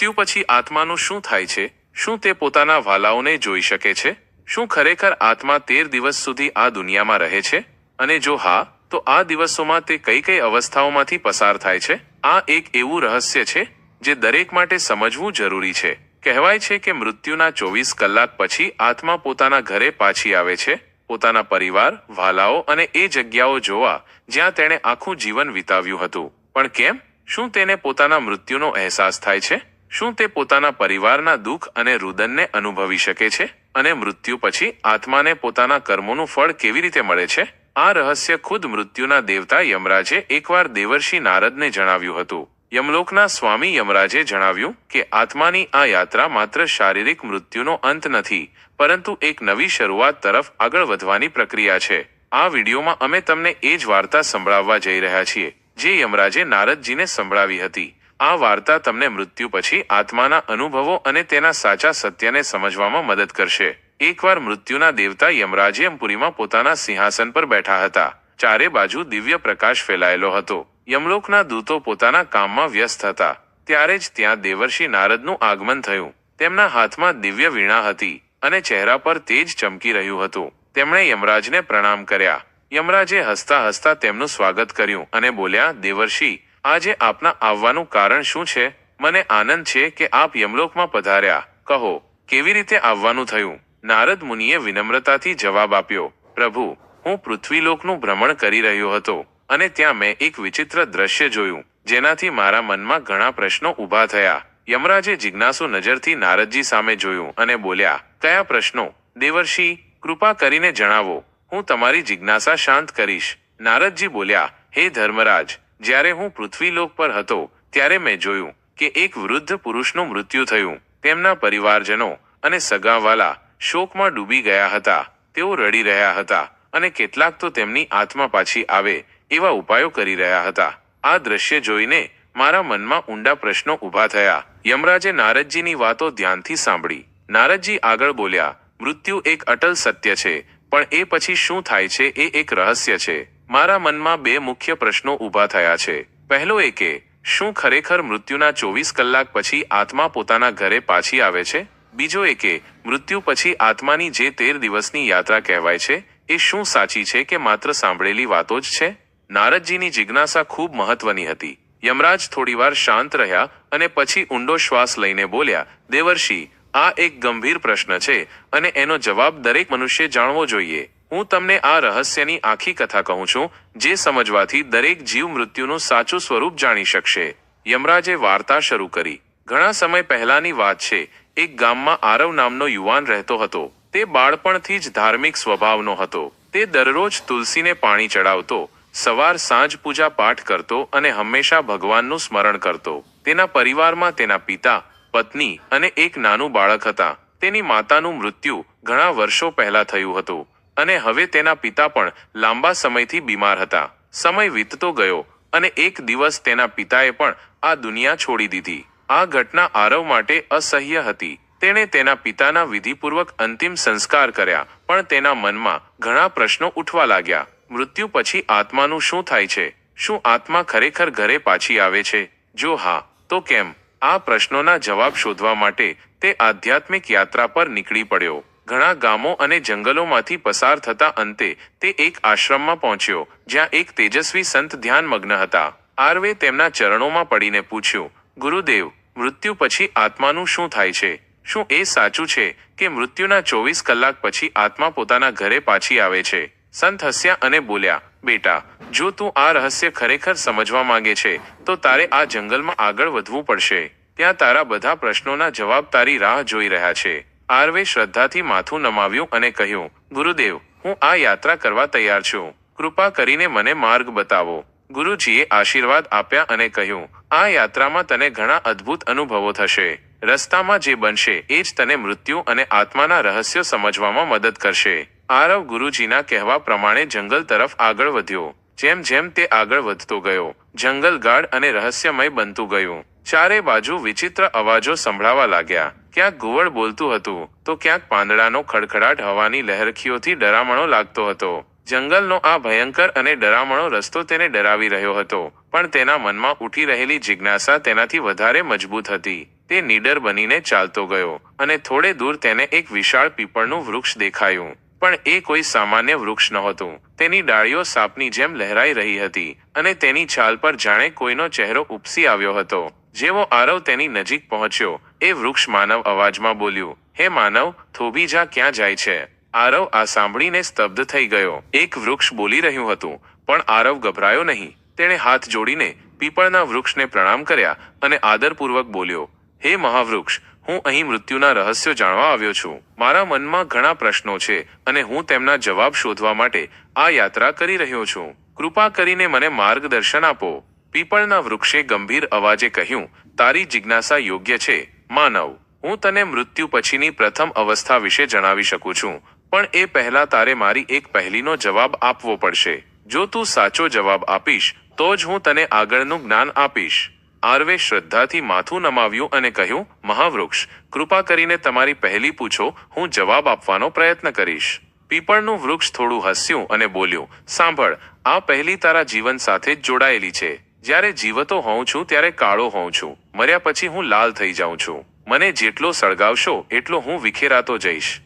મૃત્યુ પછી આત્માનું શું થાય છે? શું તે પોતાના વાલાઓને જોઈ શકે છે? શું ખરેખર આત્મા તેર દિવસ સુધી આ દુનિયામાં રહે છે? અને જો હા, તો આ દિવસોમાં તે કઈ કઈ અવસ્થાઓમાંથી પસાર થાય છે? આ એક એવું રહસ્ય છે, જે દરેક માટે સમજવું જરૂરી છે. કહેવાય છે કે મૃત્યુના ચોવીસ કલાક પછી આત્મા પોતાના ઘરે પાછી આવે છે. પોતાના પરિવાર, વાલાઓ અને એ જગ્યાઓ જોવા, જ્યાં તેણે આખું જીવન વિતાવ્યું હતું. પણ કેમ? શું તેને પોતાના મૃત્યુનો અહેસાસ થાય છે? શું તે પોતાના પરિવારના દુઃખ અને રુદનને અનુભવી શકે છે? અને મૃત્યુ પછી આત્માને પોતાના કર્મોનું ફળ કેવી રીતે મળે છે? આ રહસ્ય ખુદ મૃત્યુના દેવતા યમરાજે એકવાર દેવર્ષિ નારદને જણાવ્યું હતું. યમલોકના સ્વામી યમરાજે જણાવ્યું કે આત્માની આ યાત્રા માત્ર શારીરિક મૃત્યુનો અંત નથી, પરંતુ એક નવી શરૂઆત તરફ આગળ વધવાની પ્રક્રિયા છે. આ વિડીયોમાં અમે તમને એ જ વાર્તા સંભળાવવા જઈ રહ્યા છીએ, જે યમરાજે નારદજીને સંભળાવી હતી. આ વાર્તા તમને મૃત્યુ પછી આત્માના અનુભવો અને તેના સાચા સત્યને સમજવામાં મદદ કરશે. એકવાર મૃત્યુના દેવતા યમરાજે યમપુરીમાં પોતાના સિંહાસન પર બેઠા હતા. ચારે બાજુ દિવ્ય પ્રકાશ ફેલાયેલો હતો. યમલોકના દૂતો પોતાના કામમાં વ્યસ્ત હતા. ત્યારે જ ત્યાં દેવર્ષિ નારદનું આગમન થયું. તેમના હાથમાં દિવ્ય વીણા હતી અને ચહેરા પર તેજ ચમકી રહ્યું હતું. તેમણે યમરાજને પ્રણામ કર્યા. યમરાજે હસતા હસતા તેમનું સ્વાગત કર્યું અને બોલ્યા, દેવર્ષિ આજે આપના આવવાનું કારણ શું છે? મને આનંદ છે કે આપ યમલોકમાં પધાર્યા. કહો, કેવી રીતે આવવાનું થયું? નારદ મુનિએ વિનમ્રતાથી જવાબ આપ્યો, પ્રભુ, હું પૃથ્વીલોકનું ભ્રમણ કરી રહ્યો હતો અને ત્યાં મેં એક વિચિત્ર દ્રશ્ય જોયું, જેનાથી મારા મનમાં ઘણા પ્રશ્નો ઊભા થયા. યમરાજે જિજ્ઞાસુ નજરથી નારદજી સામે જોયું અને બોલ્યા, કયા પ્રશ્નો? દેવર્ષિ, કૃપા કરીને જણાવો. હું તમારી જિજ્ઞાસા શાંત કરીશ. નારદજી બોલ્યા, હે ધર્મરાજ જ્યારે હું પૃથ્વીલોક પર હતો, ત્યારે મેં જોયું કે એક વૃદ્ધ પુરુષનું મૃત્યુ થયું. તેમના પરિવારજનો અને સગાવાલા શોકમાં ડૂબી ગયા હતા. તેઓ રડી રહ્યા હતા અને કેટલાક તો તેમની આત્મા પાછી આવે એવા ઉપાયો કરી રહ્યા હતા. આ દ્રશ્ય જોઈને મારા મનમાં ઊંડા પ્રશ્નો ઊભા થયા. યમરાજે નારદજીની વાતો ધ્યાનથી સાંભળી. નારદજી આગળ બોલ્યા, મૃત્યુ એક અટલ સત્ય છે, પણ એ પછી શું થાય છે એ એક રહસ્ય છે. મારા મનમાં બે મુખ્ય પ્રશ્નો ઊભા થયા છે. પહેલો એ કે, શું ખરેખર મૃત્યુના ચોવીસ કલાક પછી આત્મા પોતાના ઘરે પાછી આવે છે? બીજો એ કે, મૃત્યુ પછી આત્માની જે તેર દિવસની યાત્રા કહેવાય છે, એ શું સાચી છે કે માત્ર સાંભળેલી વાતો જ છે? નારદજીની જિજ્ઞાસા ખૂબ મહત્વની હતી. યમરાજ થોડીવાર શાંત રહ્યા અને પછી ઊંડો શ્વાસ લઈને બોલ્યા, દેવર્ષિ, આ એક ગંભીર પ્રશ્ન છે અને એનો જવાબ દરેક મનુષ્ય જાણવો જોઈએ. હું તમને આ રહસ્યની આખી કથા કહું છું, જે સમજવાથી દરેક જીવ મૃત્યુનું સાચું સ્વરૂપ જાણી શકશે. યમરાજે વાર્તા શરૂ કરી. ઘણા સમય પહેલાની વાત છે, એક ગામમાં આરવ નામનો યુવાન રહેતો હતો. તે બાળપણથી જ ધાર્મિક સ્વભાવનો હતો. તે દરરોજ તુલસીને પાણી ચડાવતો, સવાર સાંજ પૂજા પાઠ કરતો અને હંમેશા ભગવાનનું સ્મરણ કરતો. તેના પરિવારમાં તેના પિતા, પત્ની અને એક નાનું બાળક હતા. તેની માતાનું મૃત્યુ ઘણા વર્ષો પહેલા થયું હતું. અને હવે તેના પિતા પણ લાંબા સમયથી બીમાર હતા. સમય વીતતો ગયો અને એક દિવસ તેના પિતાએ પણ આ દુનિયા છોડી દીધી. આ ઘટના આરવ માટે અસહ્ય હતી. તેણે તેના પિતાના વિધિપૂર્વક અંતિમ સંસ્કાર કર્યા, પણ તેના મનમાં ઘણા પ્રશ્નો ઉઠવા લાગ્યા. મૃત્યુ પછી આત્માનું શું થાય છે? શું આત્મા ખરેખર ઘરે પાછી આવે છે? જો હા, તો કેમ? આ પ્રશ્નોના જવાબ શોધવા માટે તે આધ્યાત્મિક યાત્રા પર નીકળી પડ્યો. ઘણા ગામો અને જંગલોમાંથી પસાર થતા અંતે તે એક આશ્રમમાં પહોંચ્યો, જ્યાં એક તેજસ્વી સંત ધ્યાનમગ્ન હતા. આરવે તેમના ચરણોમાં પડીને પૂછ્યું, ગુરુદેવ, મૃત્યુ પછી આત્માનું શું થાય છે? શું એ સાચું છે કે મૃત્યુના ચોવીસ કલાક પછી આત્મા પોતાના ઘરે પાછી આવે છે? સંત હસ્યા અને બોલ્યા, બેટા, જો તું આ રહસ્ય ખરેખર સમજવા માંગે છે, તો તારે આ જંગલમાં આગળ વધવું પડશે. ત્યાં તારા બધા પ્રશ્નોના જવાબ તારી રાહ જોઈ રહ્યા છે. આરવે શ્રદ્ધાથી માથું નમાવ્યું અને કહ્યું, ગુરુદેવ, હું આ યાત્રા કરવા તૈયાર છું. કૃપા કરીને મને માર્ગ બતાવો. ગુરુજીએ આશીર્વાદ આપ્યા અને કહ્યું, આ યાત્રામાં તને ઘણા અદ્ભુત અનુભવો થશે. રસ્તામાં જે બનશે એ જ તને મૃત્યુ અને આત્માના રહસ્યો સમજવામાં મદદ કરશે. આરવ ગુરુજીના કહેવા પ્રમાણે જંગલ તરફ આગળ વધ્યો. જેમ જેમ તે આગળ વધતો ગયો જંગલ ગાઢ અને રહસ્યમય બનતું ગયું. ચારે બાજુ વિચિત્ર અવાજો સંભળાવા લાગ્યા. ક્યાંક ઘુવડ બોલતું હતું, તો ક્યાંક પાંદડાનો ખડખડાટ હવાની લહેરખીઓથી ડરામણો લાગતો હતો. જંગલનો આ ભયંકર અને ડરામણો રસ્તો તેને ડરાવી રહ્યો હતો, પણ તેના મનમાં ઉઠી રહેલી જિજ્ઞાસા તેનાથી વધારે મજબૂત હતી. તે નીડર બનીને ચાલતો ગયો, અને થોડે દૂર તેને એક વિશાળ પીપળનું વૃક્ષ દેખાયું. પણ એ કોઈ સામાન્ય વૃક્ષ નહોતું. તેની ડાળીઓ સાપની જેમ લહેરાઈ રહી હતી, અને તેની છાલ પર જાણે કોઈનો ચહેરો ઉપસી આવ્યો હતો. જેવો આરવ તેની નજીક પહોંચ્યો, એ વૃક્ષ માનવ અવાજમાં બોલ્યું, હે માનવ, થોભી જા, ક્યાં જાય છે? આરવ આ સાંભળીને સ્તબ્ધ થઈ ગયો. એક વૃક્ષ બોલી રહ્યું હતું, પણ આરવ ગભરાયો નહીં. તેણે હાથ જોડીને પીપળના વૃક્ષને પ્રણામ કર્યા અને આદરપૂર્વક બોલ્યો, હે મહાવૃક્ષ, હું અહીં મૃત્યુના રહસ્યો જાણવા આવ્યો છું. મારા મનમાં ઘણા પ્રશ્નો છે અને હું તેમના જવાબ શોધવા માટે આ યાત્રા કરી રહ્યો છું. કૃપા કરીને મને માર્ગદર્શન આપો. પીપળના વૃક્ષે ગંભીર અવાજે કહ્યું, તારી જિજ્ઞાસા યોગ્ય છે, માનવ. હું તને મૃત્યુ પછીની પ્રથમ અવસ્થા વિશે જણાવી શકું છું, પણ એ પહેલા તારે મારી એક પહેલીનો જવાબ આપવો પડશે. જો તું સાચો જવાબ આપીશ, તો જ હું તને આગળનું જ્ઞાન આપીશ. આર્વે શ્રદ્ધાથી માથું નમાવ્યું અને કહ્યું, મહાવૃક્ષ, કૃપા કરીને તમારી પહેલી પૂછો, હું જવાબ આપવાનો પ્રયત્ન કરીશ. પીપળનું વૃક્ષ થોડું હસ્યું અને બોલ્યું, સાંભળ, આ પહેલી તારા જીવન સાથે જ જોડાયેલી છે. જ્યારે જીવતો હોઉં છું ત્યારે કાળો હોઉં છું. મર્યા પછી હું લાલ થઈ જાઉં છું. મને જેટલો સળગાવશો, એટલો હું વિખેરાતો જઈશ.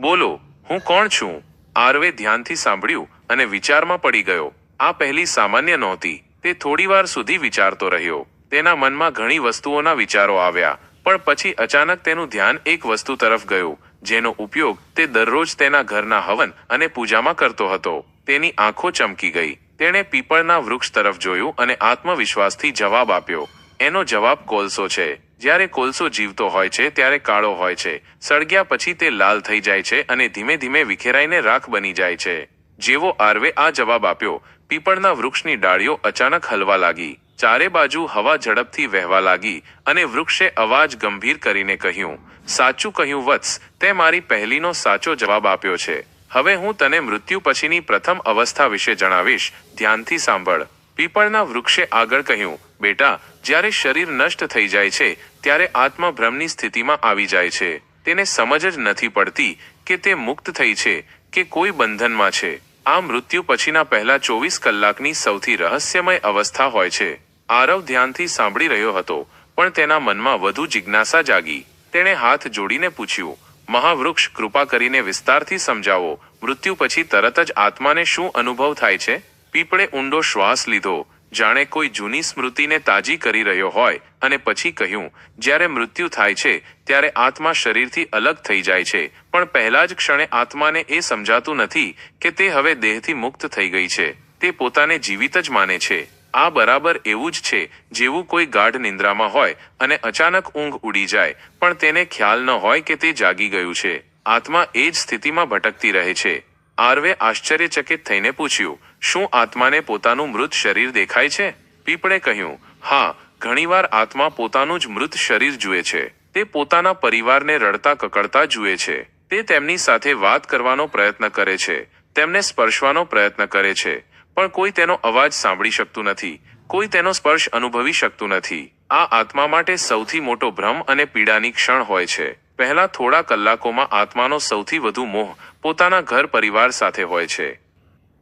બોલો, હું કોણ છું? આરવે ધ્યાનથી સાંભળ્યું અને વિચારમાં પડી ગયો. આ પહેલી સામાન્ય નહોતી. તે થોડીવાર સુધી વિચારતો રહ્યો. તેના મનમાં ઘણી વસ્તુઓના વિચારો આવ્યા, પણ પછી અચાનક તેનું ધ્યાન એક વસ્તુ તરફ ગયું, જેનો ઉપયોગ તે દરરોજ તેના ઘરના હવન અને પૂજામાં કરતો હતો. તેની આંખો ચમકી ગઈ. તેણે પીપળના વૃક્ષ તરફ જોયું અને આત્મવિશ્વાસથી જવાબ આપ્યો. એનો જવાબ કોલસો છે. જ્યારે કોલસો જીવતો હોય છે, ત્યારે કાળો હોય છે. સળગ્યા પછી તે લાલ થઈ જાય છે અને ધીમે ધીમે વિખેરાઈને રાખ બની જાય છે. જેવો આરવે આ જવાબ આપ્યો. પીપળના વૃક્ષની ડાળીઓ અચાનક હલવા લાગી. ચારે બાજુ હવા ઝડપથી વહેવા લાગી અને વૃક્ષે અવાજ ગંભીર કરીને કહ્યું, સાચું કહ્યું વત્સ, તે મારી પહેલીનો સાચો જવાબ આપ્યો છે. હવે હું તને મૃત્યુ પછીની પ્રથમ અવસ્થા વિશે જણાવીશ. ધ્યાનથી સાંભળ. પીપળના વૃક્ષે આગળ કહ્યું, બેટા, જ્યારે શરીર નષ્ટ થઈ જાય છે, ત્યારે આત્મા ભ્રમની સ્થિતિમાં આવી જાય છે. તેને સમજ જ નથી પડતી કે તે મુક્ત થઈ છે કે કોઈ બંધનમાં છે. આ મૃત્યુ પછીના પહેલા ચોવીસ કલાકની સૌથી રહસ્યમય અવસ્થા હોય છે. આરવ ધ્યાનથી સાંભળી રહ્યો હતો, પણ તેના મનમાં વધુ જિજ્ઞાસા જાગી. તેણે હાથ જોડીને પૂછ્યું મહાવૃક્ષ, કૃપા કરીને વિસ્તારથી સમજાવો. મૃત્યુ પછી તરત જ આત્માને શું અનુભવ થાય છે? પીપળે ઊંડો શ્વાસ લીધો. જાણે કોઈ જૂની સ્મૃતિને તાજી કરી રહ્યો હોય. અને પછી કહ્યું, જ્યારે મૃત્યુ થાય છે, ત્યારે આત્મા શરીરથી અલગ થઈ જાય છે. પણ પહેલા જ ક્ષણે આત્માને એ સમજાતું નથી કે તે હવે દેહથી મુક્ત થઈ ગઈ છે. તે પોતાને જીવિત જ માને છે. આ બરાબર એવું જ છે, જેવું કોઈ ગાઢ નિંદ્રામાં હોય અને અચાનક ઊંઘ ઉડી જાય, પણ તેને ખ્યાલ ન હોય કે તે જાગી ગયું છે. આત્મા એ જ સ્થિતિમાં ભટકતી રહે છે. આરવે આશ્ચર્યચકિત થઈને પૂછ્યું, શું આત્માને પોતાનું મૃત શરીર દેખાય છે? પીપળે કહ્યું, હા, ઘણીવાર આત્મા પોતાનું જ મૃત શરીર જુએ છે. તે પોતાના પરિવારને રડતા કકડતા જુએ છે. તે તેમની સાથે વાત કરવાનો પ્રયત્ન કરે છે. તેમને સ્પર્શવાનો પ્રયત્ન કરે છે. પણ કોઈ તેનો અવાજ સાંભળી શકતું નથી. કોઈ તેનો સ્પર્શ અનુભવી શકતું નથી. આ આત્મા માટે સૌથી મોટો ભ્રમ અને પીડાની ક્ષણ હોય છે. પહેલા થોડા કલાકોમાં આત્માનો સૌથી વધુ મોહ પોતાના ઘર પરિવાર સાથે હોય છે.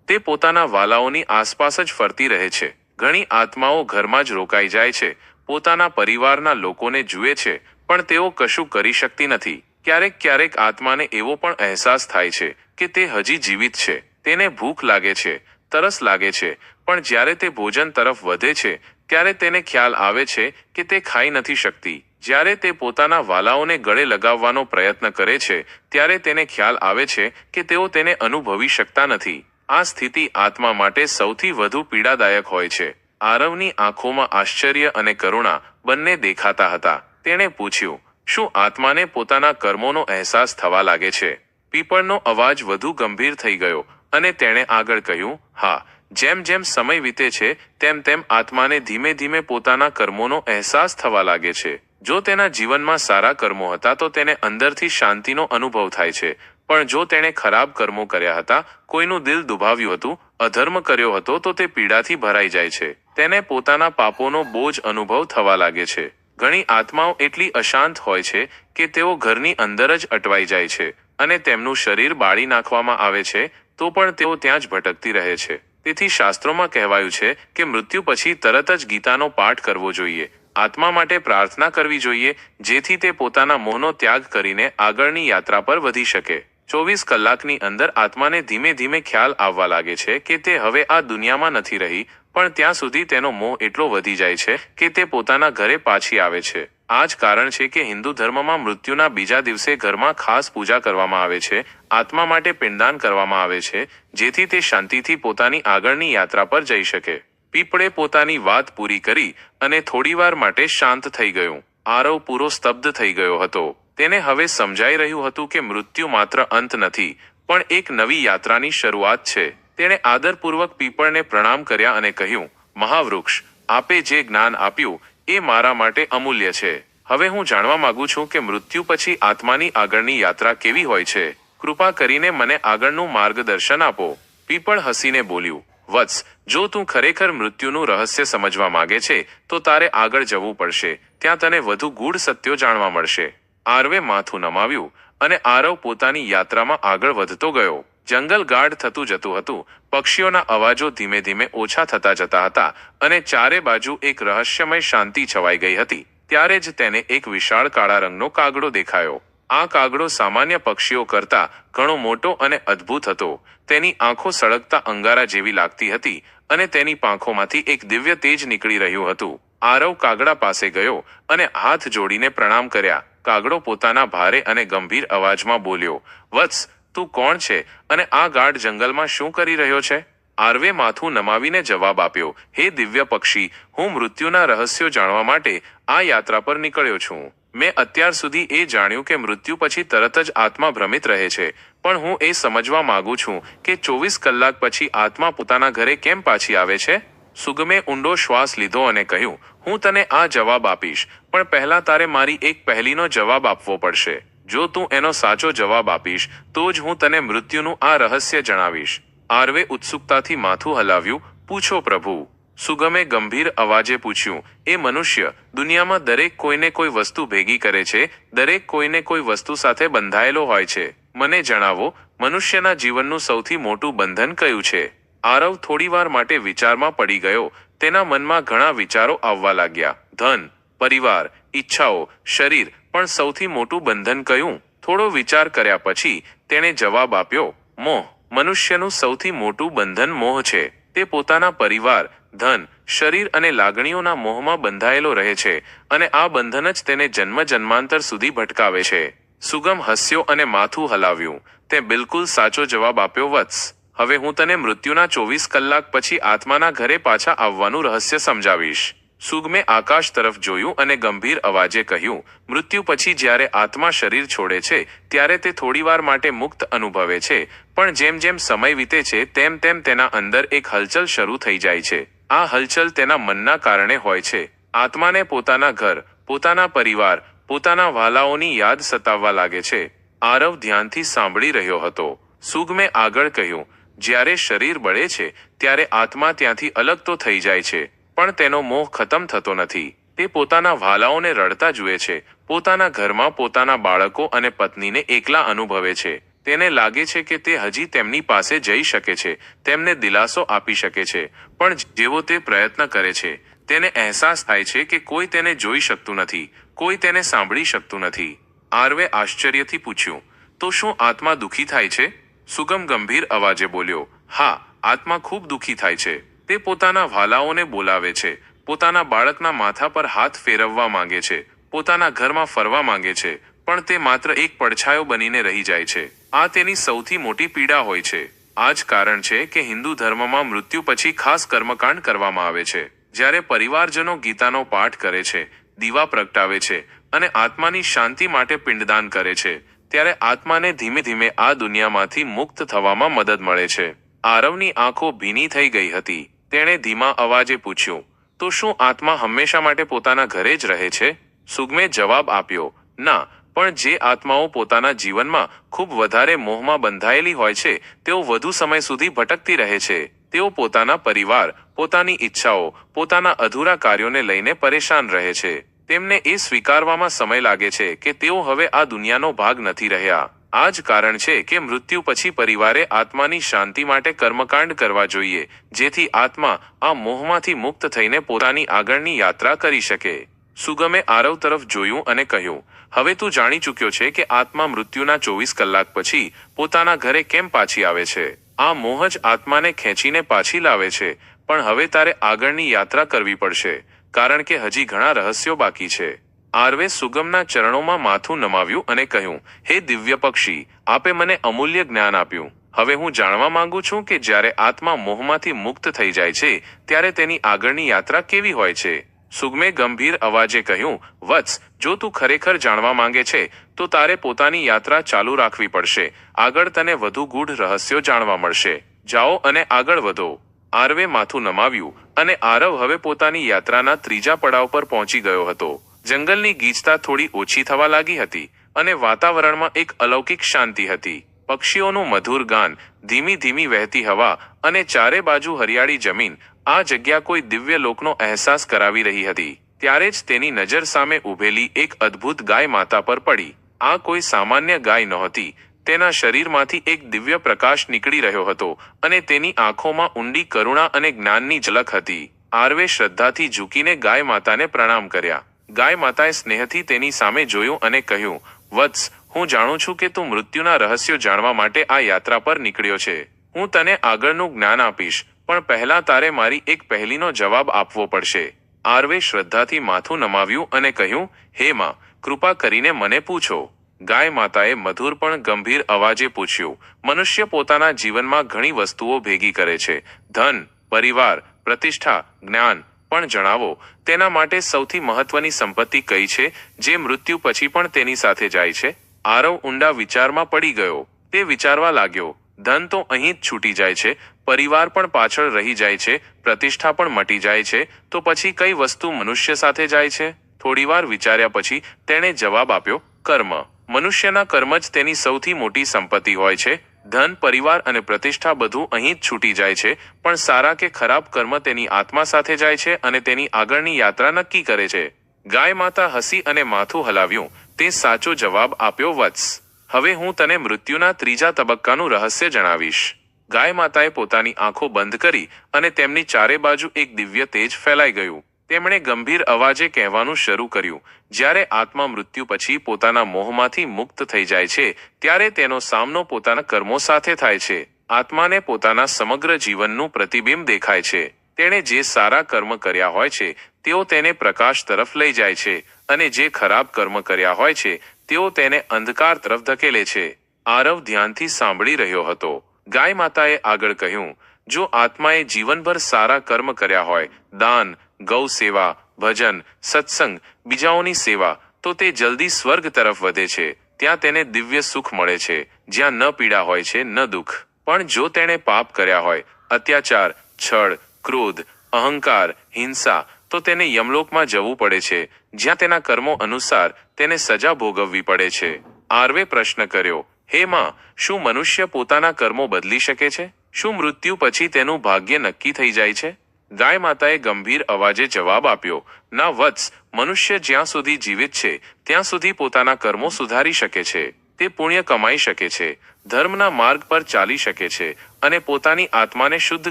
તે પોતાના વાલાઓની આસપાસ જ ફરતી રહે છે. ઘણી આત્માઓ ઘરમાં જ રોકાઈ જાય છે. પોતાના પરિવારના લોકોને જુએ છે, પણ તેઓ કશું કરી શકતી નથી. ક્યારેક ક્યારેક આત્માને એવો પણ અહેસાસ થાય છે કે તે હજી જીવિત છે. તેને ભૂખ લાગે છે. તરસ લાગે છે. પણ જ્યારે તે ભોજન તરફ વધે છે, ત્યારે તેને ખ્યાલ આવે છે કે તે ખાઈ નથી શકતી. જ્યારે તે પોતાના વાલાઓને ગળે લગાવવાનો પ્રયત્ન કરે છે, ત્યારે તેને ખ્યાલ આવે છે કે તેઓ તેને અનુભવી શકતા નથી. આ સ્થિતિ આત્મા માટે સૌથી વધુ પીડાદાયક હોય છે. આરવની આંખોમાં આશ્ચર્ય અને કરુણા બંને દેખાતા હતા. તેણે પૂછ્યું, શું આત્માને પોતાના કર્મોનો અહેસાસ થવા લાગે છે? પીપળનો અવાજ વધુ ગંભીર થઈ ગયો. અને તેણે આગળ કહ્યું, હા, જેમ જેમ સમય વીતે છે, તેમ તેમ આત્માને ધીમે ધીમે પોતાના કર્મોનો અહેસાસ થવા લાગે છે. જો તેના જીવનમાં સારા કર્મો હતા, તો તેને અંદરથી શાંતિનો અનુભવ થાય છે. પણ જો તેણે ખરાબ કર્મો કર્યા હતા, કોઈનું દિલ દુભાવ્યું હતું, અધર્મ કર્યો હતો, તો તે પીડાથી ભરાઈ જાય છે. તેને પોતાના પાપોનો બોજ અનુભવ થવા લાગે છે. ઘણી આત્માઓ એટલી અશાંત હોય છે કે તેઓ ઘરની અંદર જ અટવાઈ જાય છે અને તેમનું શરીર બાળી નાખવામાં આવે છે તો પણ તેઓ ત્યાં જ ભટકતી રહે છે. તેથી શાસ્ત્રોમાં કહેવાયું છે કે મૃત્યુ પછી તરત જ ગીતાનો પાઠ કરવો જોઈએ. આત્મા માટે પ્રાર્થના કરવી જોઈએ, જેથી તે પોતાના મોહનો ત્યાગ કરીને આગળની યાત્રા પર વધી શકે. ચોવીસ કલાકની અંદર આત્માને ધીમે ધીમે ખ્યાલ આવવા લાગે છે કે તે હવે આ દુનિયામાં નથી રહી પણ ત્યાં સુધી તેનો મોહ એટલો વધી જાય છે કે તે પોતાના ઘરે પાછી આવે છે. આ જ કારણ છે કે હિન્દુ ધર્મમાં મૃત્યુના બીજા દિવસે ઘરમાં ખાસ પૂજા કરવામાં આવે છે, આત્મા માટે પિંડદાન કરવામાં આવે છે, જેથી તે શાંતિથી પોતાની આગળની યાત્રા પર જઈ શકે. પીપળે પોતાની વાત પૂરી કરી અને થોડીવાર માટે શાંત થઈ ગયું. આરવ પૂરો સ્તબ્ધ થઈ ગયો હતો. તેને હવે સમજાઈ રહ્યું હતું કે મૃત્યુ માત્ર અંત નથી, પણ એક નવી યાત્રાની શરૂઆત છે. તેણે આદરપૂર્વક પીપળને પ્રણામ કર્યા અને કહ્યું, મહાવૃક્ષ, આપે જે જ્ઞાન આપ્યું એ મારા માટે અમૂલ્ય છે. હવે હું જાણવા માંગુ છું કે મૃત્યુ પછી આત્માની આગળની યાત્રા કેવી હોય છે. કૃપા કરીને મને આગળનું માર્ગદર્શન આપો. પીપળ હસીને બોલ્યું, વત્સ, જો તું ખરેખર મૃત્યુનું રહસ્ય સમજવા માંગે છે, તો તારે આગળ જવું પડશે. ત્યાં તને વધુ ગૂઢ સત્યો જાણવા મળશે. આરવે માથું નમાવ્યું અને આરવ પોતાની યાત્રામાં આગળ વધતો ગયો. જંગલ ગાઢ થતું જતું હતું. પક્ષીઓના અવાજો ધીમે ધીમે ઓછા થતા જતા હતા અને ચારે બાજુ એક રહસ્યમય શાંતિ છવાઈ ગઈ હતી. ત્યારે જ તેને એક વિશાળ કાળા રંગનો કાગડો દેખાયો. આ કાગડો સામાન્ય પક્ષીઓ કરતા ઘણો મોટો અને અદ્ભુત હતો. તેની આંખો સળગતા અંગારા જેવી લાગતી હતી અને તેની પાંખોમાંથી એક દિવ્ય તેજ નીકળી રહ્યું હતું. આરવ કાગડા પાસે ગયો અને હાથ જોડીને પ્રણામ કર્યા. કાગડો પોતાના ભારે અને ગંભીર અવાજમાં બોલ્યો, વત્સ તું કોણ છે અને આ ગાઢ જંગલમાં શું કરી રહ્યો છે? આરવે માથું નમાવીને જવાબ આપ્યો, હે દિવ્ય પક્ષી, હું મૃત્યુના રહસ્યો જાણવા માટે આ યાત્રા પર નીકળ્યો છું. મેં અત્યાર સુધી એ જાણ્યું કે મૃત્યુ પછી તરત જ આત્મા ભ્રમિત રહે છે. પણ હું એ સમજવા માંગુ છું કે ચોવીસ કલાક પછી આત્મા પોતાના ઘરે કેમ પાછી આવે છે? સુગમે ઊંડો શ્વાસ લીધો અને કહ્યું, હું તને આ જવાબ આપીશ, પણ પહેલા તારે મારી એક પહેલીનો જવાબ આપવો પડશે. જો તું એનો સાચો જવાબ આપીશ, તો જ હું તને મૃત્યુનું આ રહસ્ય જણાવીશ. આરવે ઉત્સુકતાથી માથું હલાવ્યું, પૂછો પ્રભુ. સુગમે ગંભીર અવાજે પૂછ્યું, એ મનુષ્ય દુનિયામાં દરેક કોઈને કોઈ વસ્તુ ભેગી કરે છે? દરેક કોઈને કોઈ વસ્તુ સાથે બંધાયેલો હોય છે? મને જણાવો, મનુષ્યના જીવનનું સૌથી મોટું બંધન કયું છે? આરવ થોડીવાર માટે વિચારમાં પડી ગયો. તેના મનમાં ઘણા વિચારો આવવા લાગ્યા. ધન, પરિવાર, ઈચ્છાઓ, શરીર પણ સૌથી મોટું બંધન કયું? થોડો વિચાર કર્યા પછી તેણે જવાબ આપ્યો, મોહ, મનુષ્યનું સૌથી મોટું બંધન મોહ છે. તે પોતાના પરિવાર, ધન, શરીર અને લાગણીઓના મોહમાં બંધાયેલો રહે છે અને આ બંધન જ તેને જન્મ જન્માંતર સુધી ભટકાવે છે. સુગમ હસ્યો અને માથું હલાવ્યું. તે બિલકુલ સાચો જવાબ આપ્યો, વત્સ. હવે હું તને મૃત્યુના ચોવીસ કલાક પછી આત્માના ઘરે પાછા આવવાનું રહસ્ય સમજાવીશ. સુગમે આકાશ તરફ જોયું અને ગંભીર અવાજે કહ્યું, મૃત્યુ પછી જ્યારે આત્મા શરીર છોડે છે, ત્યારે તે થોડીવાર માટે મુક્ત અનુભવે છે. પણ જેમ જેમ સમય વીતે છે, તેમ તેમ તેના અંદર એક હલચલ શરૂ થઈ જાય છે. આ હલચલ તેના મનના કારણે હોય છે. આત્માને પોતાના ઘર, પોતાના પરિવાર, પોતાના વાલાઓની યાદ સતાવવા લાગે છે. આરવ ધ્યાનથી સાંભળી રહ્યો હતો. સુગમે આગળ કહ્યું, જ્યારે શરીર બળે છે, ત્યારે આત્મા ત્યાંથી અલગ તો થઈ જાય છે. પણ તેનો મોહ ખતમ થતો નથી. તે પોતાના વાલાઓને રડતા જુએ છે. પોતાના ઘરમાં પોતાના બાળકો અને પત્નીને એકલા અનુભવે છે. તેને લાગે છે કે તે હજી તેમની પાસે જઈ શકે છે. તેમને દિલાસો આપી શકે છે. પણ જેવો તે પ્રયત્ન કરે છે, તેને અહેસાસ થાય છે કે કોઈ તેને જોઈ શકતું નથી, કોઈ તેને સાંભળી શકતું નથી. આરવે આશ્ચર્યથી પૂછ્યું, તો શું આત્મા દુખી થાય છે? સુગમ ગંભીર અવાજે બોલ્યો, હા, આત્મા ખૂબ દુઃખી થાય છે. તે પોતાના વાલાઓને બોલાવે છે. પોતાના બાળકના માથા પર હાથ ફેરવવા માંગે છે. પોતાના ઘરમાં ફરવા માંગે છે. પણ તે માત્ર એક પડછાયો બનીને રહી જાય છે. આ તેની સૌથી મોટી પીડા હોય છે. આ જ કારણ છે કે હિન્દુ ધર્મમાં મૃત્યુ પછી ખાસ કર્મકાંડ કરવામાં આવે છે. જ્યારે પરિવારજનો ગીતાનો પાઠ કરે છે, દીવા પ્રગટાવે છે અને આત્માની શાંતિ માટે પિંડદાન કરે છે, ત્યારે આત્માને ધીમે ધીમે આ દુનિયામાંથી મુક્ત થવામાં મદદ મળે છે. આરવની આંખો ભીની થઈ ગઈ હતી. તેણે ધીમા અવાજે પૂછ્યું, તો શું આત્મા હંમેશા માટે પોતાના ઘરે જ રહે છે? સુગમે જવાબ આપ્યો, ના, પણ જે આત્માઓ પોતાના જીવનમાં ખૂબ વધારે મોહમાં બંધાયેલી હોય છે, તેઓ વધુ સમય સુધી ભટકતી રહે છે. તેઓ પોતાના પરિવાર, પોતાની ઈચ્છાઓ, પોતાના અધૂરા કાર્યોને લઈને પરેશાન રહે છે. તેમને એ સ્વીકારવામાં સમય લાગે છે કે તેઓ હવે આ દુનિયાનો ભાગ નથી રહ્યા. આ જ કારણ છે કે મૃત્યુ પછી પરિવારે આત્માની શાંતિ માટે કર્મકાંડ કરવા જોઈએ, જેથી આત્મા આ મોહમાંથી મુક્ત થઈને પોતાની આગળની યાત્રા કરી શકે. સુગમે આરવ તરફ જોયું અને કહ્યું, હવે તું જાણી ચૂક્યો છે કે આત્મા મૃત્યુના ચોવીસ કલાક પછી પોતાના ઘરે કેમ પાછી આવે છે? આ મોહ જ આત્માને ખેંચીને પાછી લાવે છે, પણ હવે તારે આગળની યાત્રા કરવી પડશે, કારણ કે હજી ઘણા રહસ્યો બાકી છે. આરવે સુગમના ચરણોમાં માથું નમાવ્યું અને કહ્યું, હે દિવ્ય પક્ષી, આપે મને અમૂલ્ય જ્ઞાન આપ્યું. હવે હું જાણવા માંગુ છું કે જ્યારે આત્મા મોહમાંથી મુક્ત થઈ જાય છે, ત્યારે તેની આગળની યાત્રા કેવી હોય છે? સુગમે ગંભીર અવાજે કહ્યું, વત્સ, જો તું ખરેખર જાણવા માંગે છે, તો તારે પોતાની યાત્રા ચાલુ રાખવી પડશે. આગળ તને વધુ ગૂઢ રહસ્યો જાણવા મળશે. જાઓ અને આગળ વધો. આરવે માથું નમાવ્યું અને આરવ હવે પોતાની યાત્રાના ત્રીજા પડાવ પર પહોંચી ગયો હતો. જંગલની ગીચતા થોડી ઓછી થવા લાગી હતી અને વાતાવરણમાં એક અલૌકિક શાંતિ હતી. પક્ષીઓનું મધુર ગાન, ધીમી ધીમી વહેતી હવા અને ચારે બાજુ હરિયાળી જમીન આ જગ્યા કોઈ દિવ્ય લોકનો અહેસાસ કરાવી રહી હતી. ત્યારે જ તેની નજર સામે ઊભેલી એક અદ્ભુત ગાય માતા પર પડી. આ કોઈ સામાન્ય ગાય નહોતી. તેના શરીરમાંથી એક દિવ્ય પ્રકાશ નીકળી રહ્યો હતો અને તેની આંખોમાં ઊંડી કરુણા અને જ્ઞાનની ઝલક હતી. આરવે શ્રદ્ધાથી ઝૂકીને ગાય માતાને પ્રણામ કર્યા. ગાય માતાએ સ્નેહથી તેની સામે જોયું અને કહ્યું, વત્સ, હું જાણું છું કે તું મૃત્યુના રહસ્યો જાણવા માટે આ યાત્રા પર નીકળ્યો છે. હું તને આગળનું જ્ઞાન આપીશ, પણ પહેલા તારે મારી એક પહેલીનો જવાબ આપવો પડશે. આરવે શ્રદ્ધાથી માથું નમાવ્યું અને કહ્યું, હે માં, કૃપા કરીને મને પૂછો. ગાય માતાએ મધુર પણ ગંભીર અવાજે પૂછ્યું, મનુષ્ય પોતાના જીવનમાં ઘણી વસ્તુઓ ભેગી કરે છે. ધન, પરિવાર, પ્રતિષ્ઠા, જ્ઞાન પણ જણાવો, તેના માટે સૌથી મહત્વની સંપત્તિ કઈ છે, જે મૃત્યુ પછી પણ તેની સાથે જાય છે? આરવ ઊંડા વિચારમાં પડી ગયો. તે વિચારવા લાગ્યો, ધન તો અહીં જ છૂટી જાય છે, પરિવાર પણ પાછળ રહી જાય છે, પ્રતિષ્ઠા પણ મટી જાય છે, તો પછી કઈ વસ્તુ મનુષ્ય સાથે જાય છે? થોડીવાર વિચાર્યા પછી તેણે જવાબ આપ્યો, કર્મ. મનુષ્યના કર્મ જ તેની સૌથી મોટી સંપત્તિ હોય છે ધન, પરિવાર અને પ્રતિષ્ઠા બધું અહીં જ છૂટી જાય છે, પણ સારા કે ખરાબ કર્મ તેની આત્મા સાથે જાય છે અને તેની આગળની યાત્રા નક્કી કરે છે. ગાય માતા હસી અને માથું હલાવ્યું, તે સાચો જવાબ આપ્યો વત્સ. હવે હું તને મૃત્યુના ત્રીજા તબક્કાનું રહસ્ય જણાવીશ. ગાય માતાએ પોતાની આંખો બંધ કરી અને તેમની ચારે બાજુ એક દિવ્ય તેજ ફેલાઈ ગયું. તેમણે ગંભીર અવાજે કહેવાનું શરૂ કર્યું. જ્યારે આત્મા મૃત્યુ પછી પોતાના મોહમાંથી મુક્ત થઈ જાય છે, ત્યારે તેનો સામનો પોતાના કર્મો સાથે થાય છે. આત્માને પોતાના સમગ્ર જીવનનું પ્રતિબિંબ દેખાય છે. તેણે જે સારા કર્મ કર્યા હોય છે, તેઓ તેને પ્રકાશ તરફ લઈ જાય છે અને જે ખરાબ કર્મ કર્યા હોય છે, તેઓ તેને અંધકાર તરફ ધકેલે છે. આરવ ધ્યાનથી સાંભળી રહ્યો હતો. ગાય માતાએ આગળ કહ્યું, જો આત્માએ જીવનભર સારા કર્મ કર્યા હોય, દાન ગૌ સેવા, ભજન, સત્સંગ, બીજાઓની સેવા, તો તે જલ્દી સ્વર્ગ તરફ વધે છે. ત્યાં તેને દિવ્ય સુખ મળે છે. જ્યાં ન પીડા હોય છે, ન દુઃખ. પણ જો તેણે પાપ કર્યા હોય, અત્યાચાર, છળ, ક્રોધ, અહંકાર, હિંસા, તો તેને યમલોકમાં જવું પડે છે. જ્યાં તેના કર્મો અનુસાર તેને સજા ભોગવવી પડે છે. આરવે પ્રશ્ન કર્યો, હે માં, શું મનુષ્ય પોતાના કર્મો બદલી શકે છે? શું મૃત્યુ પછી તેનું ભાગ્ય નક્કી થઈ જાય છે? ગાય માતાએ ગંભીર અવાજે જવાબ આપ્યો, ના વત્સ, મનુષ્ય જ્યાં સુધી જીવિત છે, ત્યાં સુધી પોતાના કર્મો સુધારી શકે છે. તે પુણ્ય કમાઈ શકે છે, ધર્મના માર્ગ પર ચાલી શકે છે અને પોતાની આત્માને શુદ્ધ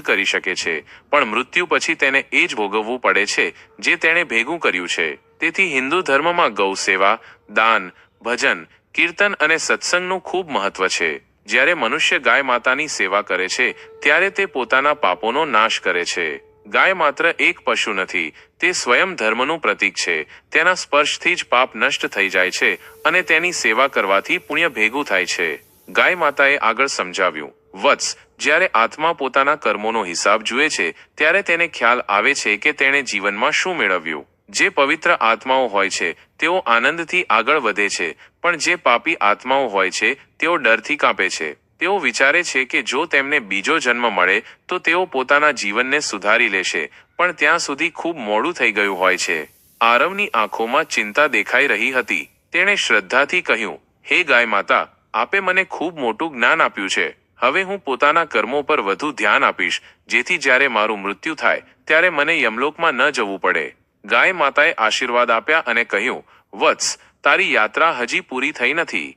કરી શકે છે. પણ મૃત્યુ પછી તેને એ જ ભોગવવું પડે છે જે તેણે ભેગું કર્યું છે. તેથી હિન્દુ ધર્મમાં ગૌ સેવા, દાન, ભજન, કીર્તન અને સત્સંગનું ખૂબ મહત્વ છે. જ્યારે મનુષ્ય ગાય માતાની સેવા કરે છે, ત્યારે તે પોતાના પાપોનો નાશ કરે છે. ગાય માત્ર એક પશુ નથી, તે સ્વયં ધર્મનું પ્રતીક છે. તેના સ્પર્શથી જ પાપ નષ્ટ થઈ જાય છે અને તેની સેવા કરવાથી પુણ્ય ભેગું થાય છે. ગાય માતાએ આગળ સમજાવ્યું, વત્સ, જ્યારે આત્મા પોતાના કર્મોનો હિસાબ જુએ છે, ત્યારે તેને ખ્યાલ આવે છે કે તેણે જીવનમાં શું મેળવ્યું. જે પવિત્ર આત્માઓ હોય છે, તેઓ આનંદથી આગળ વધે છે, પણ જે પાપી આત્માઓ હોય છે, તેઓ ડરથી કાપે છે. તેઓ વિચારે છે કે જો તેમને બીજો જન્મ મળે, તો તેઓ પોતાના જીવનને સુધારી લેશે, પણ ત્યાં સુધી ખૂબ મોડું થઈ ગયું હોય છે. આરવની આંખોમાં ચિંતા દેખાઈ રહી હતી. તેણે શ્રદ્ધાથી કહ્યું, હે ગાય માતા, આપે મને ખૂબ મોટું જ્ઞાન આપ્યું છે. હવે હું પોતાના કર્મો પર વધુ ધ્યાન આપીશ. જેથી જ્યારે મારું મૃત્યુ થાય, ત્યારે મને યમલોકમાં ન જવું પડે. ગાય માતાએ આશીર્વાદ આપ્યા અને કહ્યું, વત્સ, તારી યાત્રા હજી પૂરી થઈ નથી.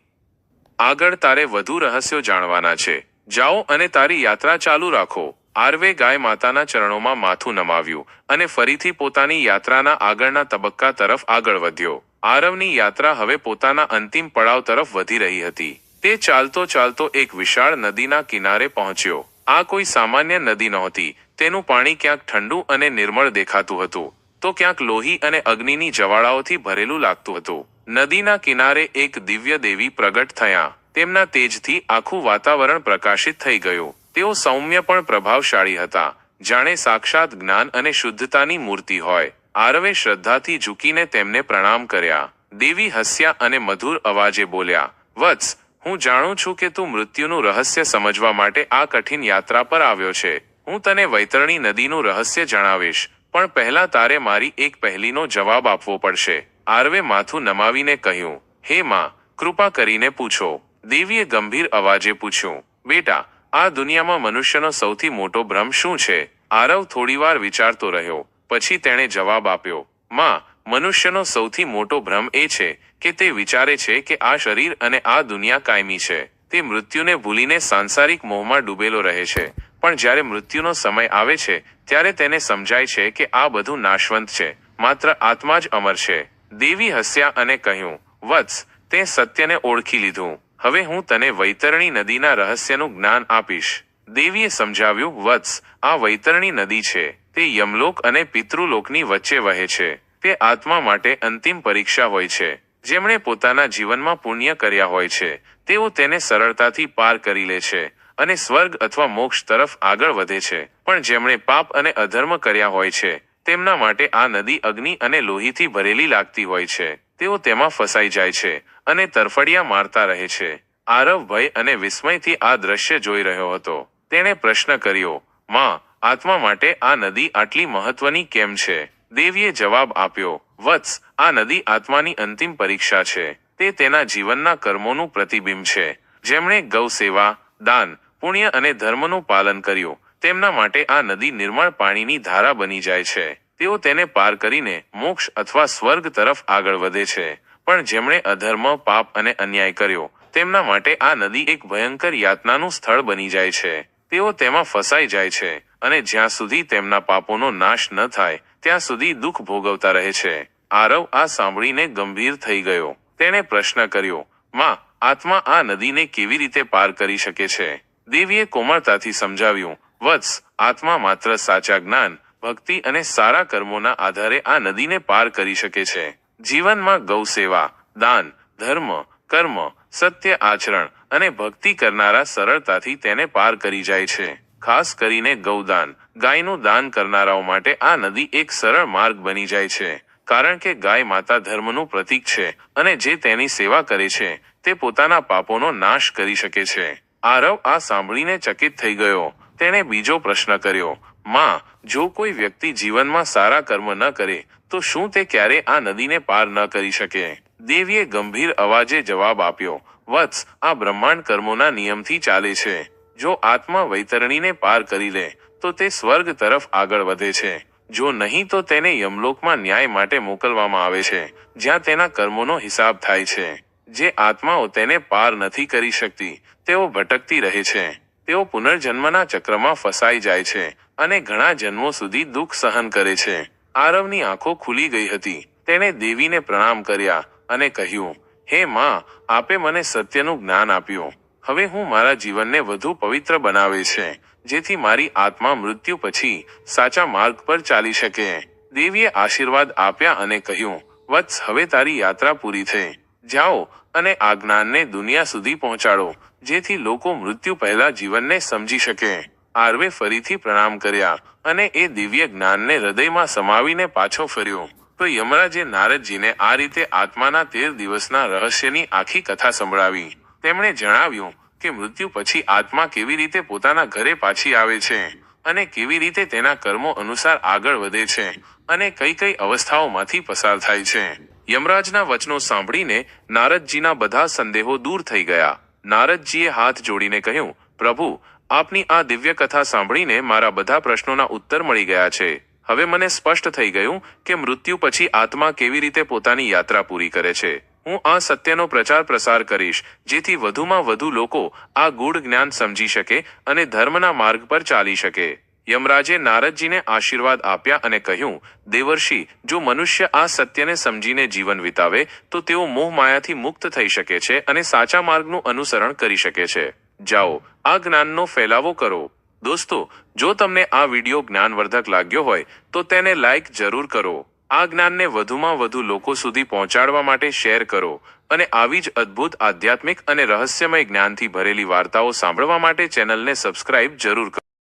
આગળ તારે વધુ રહસ્યો જાણવાના છે. જાઓ અને તારી યાત્રા ચાલુ રાખો. આરવે ગાય માતાના ચરણોમાં માથું નમાવ્યું અને ફરીથી પોતાની યાત્રાના આગળના તબક્કા તરફ આગળ વધ્યો. આરવની યાત્રા હવે પોતાના અંતિમ પડાવ તરફ વધી રહી હતી. તે ચાલતો ચાલતો એક વિશાળ નદીના કિનારે પહોંચ્યો. આ કોઈ સામાન્ય નદી નહોતી. તેનું પાણી ક્યાંક ઠંડુ અને નિર્મળ દેખાતું હતું. તો ક્યાંક લોહી અને અગ્નિની જવાળાઓથી ભરેલું લાગતું હતું. નદીના કિનારે એક દિવ્ય દેવી પ્રગટ થયા. તેમના તેજથી આખું વાતાવરણ પ્રકાશિત થઈ ગયું. તેઓ સૌમ્ય પણ પ્રભાવશાળી હતા. જાણે સાક્ષાત જ્ઞાન અને શુદ્ધતાની મૂર્તિ હોય. આરવે શ્રદ્ધાથી ઝૂકીને તેમને પ્રણામ કર્યા. દેવી હસ્યા અને મધુર અવાજે બોલ્યા, વત્સ, હું જાણું છું કે તું મૃત્યુનું રહસ્ય સમજવા માટે આ કઠિન યાત્રા પર આવ્યો છે. હું તને વૈતરણી નદીનું રહસ્ય જણાવીશ, પણ પહેલા તારે મારી એક પહેલીનો જવાબ આપવો પડશે. આરવે માથું નમાવીને કહ્યું, હે માં, કૃપા કરીને પૂછો. દેવીએ ગંભીર અવાજે પૂછ્યું, બેટા, આ દુનિયામાં મનુષ્યનો સૌથી મોટો ભ્રમ શું છે? આરવ થોડીવાર વિચારતો રહ્યો, પછી તેણે જવાબ આપ્યો, માં, મનુષ્યનો સૌથી મોટો ભ્રમ એ છે કે તે વિચારે છે કે આ શરીર અને આ દુનિયા કાયમી છે. તે મૃત્યુને ભૂલીને સાંસારિક મોહમાં ડૂબેલો રહે છે. પણ જ્યારે મૃત્યુનો સમય આવે છે, ત્યારે તેને સમજાય છે કે આ બધું નાશવંત છે. માત્ર આત્મા જ અમર છે. દેવી હસ્યા અને કહ્યું, વત્સ, તે સત્યને ઓળખી લીધું. હવે હું તને વૈતરણી નદીના રહસ્યનું જ્ઞાન આપીશ. દેવીએ સમજાવ્યું, વત્સ, આ વૈતરણી નદી છે. તે યમલોક અને પિતૃલોકની વચ્ચે વહે છે. તે આત્મા માટે અંતિમ પરીક્ષા હોય છે. જેમણે પોતાના જીવનમાં પુણ્ય કર્યા હોય છે. તેઓ તેને સરળતાથી પાર કરી લે છે અને સ્વર્ગ અથવા મોક્ષ તરફ આગળ વધે છે. પણ જેમણે પાપ અને અધર્મ કર્યા હોય છે તેમના માટે આ નદી અગ્નિ અને લોહીથી ભરેલી લાગતી હોય છે. તેઓ તેમાં ફસાઈ જાય છે અને તરફડિયા મારતા રહે છે. આરવ ભય અને વિસ્મયથી આ દ્રશ્ય જોઈ રહ્યો હતો. તેણે પ્રશ્ન કર્યો, માં, આત્મા માટે આ નદી આટલી મહત્વની કેમ છે? દેવીએ જવાબ આપ્યો, વત્સ, આ નદી આત્માની અંતિમ પરીક્ષા છે. તે તેના જીવનના કર્મોનું પ્રતિબિંબ છે. જેમણે ગૌ સેવા દાન, પુણ્ય અને ધર્મનું પાલન કર્યું. તેમના માટે આ નદી નિર્મળ પાણીની ધારા બની જાય છે. તેઓ તેને પાર કરીને મોક્ષ અથવા સ્વર્ગ તરફ આગળ વધે છે. પણ જેમણે અધર્મ, પાપ અને અન્યાય કર્યો, તેમના માટે આ નદી એક ભયંકર યાતનાનું સ્થળ બની જાય છે. તેઓ તેમાં ફસાઈ જાય છે અને જ્યાં સુધી તેમના પાપોનો નાશ ન થાય, ત્યાં સુધી દુઃખ ભોગવતા રહે છે. આરવ આ સાંભળીને ગંભીર થઈ ગયો. તેણે પ્રશ્ન કર્યો, માં, આત્મા આ નદીને કેવી રીતે પાર કરી શકે છે? દેવીએ કોમળતાથી સમજાવ્યું વત્સ આત્મા માત્ર સાચા જ્ઞાન, ભક્તિ અને સારા કર્મોના આધારે આ નદીને પાર કરી શકે છે. જીવનમાં ગૌ સેવા, દાન, ધર્મ, કર્મ, સત્ય આચરણ અને ભક્તિ કરનારા સરળતાથી તેને પાર કરી જાય છે. ખાસ કરીને ગૌદાન, ગાયનું દાન કરનારાઓ માટે આ નદી એક સરળ માર્ગ બની જાય છે. કારણ કે ગાય માતા ધર્મનું પ્રતીક છે અને જે તેની સેવા કરે છે, તે પોતાના પાપોનો નાશ કરી શકે છે. આરવ આ સાંભળીને ચકિત થઈ ગયો. તેણે બીજો પ્રશ્ન કર્યો, માં, જો કોઈ વ્યક્તિ જીવનમાં સારા કર્મ ન કરે, તો શું તે ક્યારે આ નદીને પાર ન કરી શકે? દેવીએ ગંભીર અવાજે જવાબ આપ્યો, વત્સ, આ બ્રહ્માંડ કર્મોના નિયમથી ચાલે છે. જો આત્મા વૈતરણીને પાર કરી લે, તો તે સ્વર્ગ તરફ આગળ વધે છે. જો નહીં, તો તેને યમલોકમાં ન્યાય માટે મોકલવામાં આવે છે, જ્યાં તેના કર્મોનો હિસાબ થાય છે. જે આત્માઓ તેને પાર નથી કરી શકતી, તેઓ ભટકતી રહે છે. તેઓ પુનર્જન્મના ચક્રમાં ફસાઈ જાય છે અને ઘણા જન્મો સુધી દુઃખ સહન કરે છે. આરવની આંખો ખુલી ગઈ હતી. તેણે દેવીને પ્રણામ કર્યા અને કહ્યું, હે માં, આપે મને સત્યનું જ્ઞાન આપ્યું. હવે હું મારા જીવનને વધુ પવિત્ર બનાવે છે, જેથી મારી આત્મા મૃત્યુ પછી સાચા માર્ગ પર ચાલી શકે. દેવીએ આશીર્વાદ આપ્યા અને કહ્યું, વત્સ, હવે તારી યાત્રા પૂરી થઈ. જાઓ અને આ જ્ઞાનને દુનિયા સુધી પહોંચાડો. જેથી લોકો મૃત્યુ પહેલા જીવનને સમજી શકે. આરવે ફરીથી પ્રણામ કર્યા અને એ દિવ્ય જ્ઞાનને હૃદયમાં સમાવીને પાછો ફર્યો. તો યમરાજે નારદજીને આ રીતે આત્માના તેર દિવસના રહસ્યની આખી કથા સંભળાવી. તેમણે જણાવ્યું કે મૃત્યુ પછી આત્મા કેવી રીતે પોતાના ઘરે પાછી આવે છે અને કેવી રીતે તેના કર્મો અનુસાર આગળ વધે છે અને કઈ કઈ અવસ્થાઓમાંથી પસાર થાય છે. યમરાજના વચનો સાંભળીને નારદજીના બધા સંદેહો દૂર થઈ ગયા. નારદજીએ હાથ જોડીને કહ્યું, પ્રભુ, આપની આ દિવ્ય કથા સાંભળીને મારા બધા પ્રશ્નોના ઉત્તર મળી ગયા છે. હવે મને સ્પષ્ટ થઈ ગયું કે મૃત્યુ પછી આત્મા કેવી રીતે પોતાની યાત્રા પૂરી કરે છે. હું આ સત્યનો પ્રચાર પ્રસાર કરીશ, જેથી વધુમાં વધુ લોકો આ ગૂઢ જ્ઞાન સમજી શકે અને ધર્મના માર્ગ પર ચાલી શકે. યમરાજે નારદજીને આશીર્વાદ આપ્યા અને કહ્યું, દેવર્ષિ, જો મનુષ્ય આ સત્યને સમજીને જીવન વિતાવે, તો તેઓ મોહમાયાથી મુક્ત થઈ શકે છે અને સાચા માર્ગનું અનુસરણ કરી શકે છે. જાઓ, આ જ્ઞાનનો ફેલાવો કરો. દોસ્તો, જો તમને આ વિડિયો જ્ઞાનવર્ધક લાગ્યો હોય, તો તેને લાઇક જરૂર કરો. આ જ્ઞાનને વધુમાં વધુ લોકો સુધી પહોંચાડવા માટે શેર કરો અને આવી જ અદ્ભુત આધ્યાત્મિક અને રહસ્યમય જ્ઞાનથી ભરેલી વાર્તાઓ સાંભળવા માટે ચેનલને સબસ્ક્રાઇબ જરૂર કરો.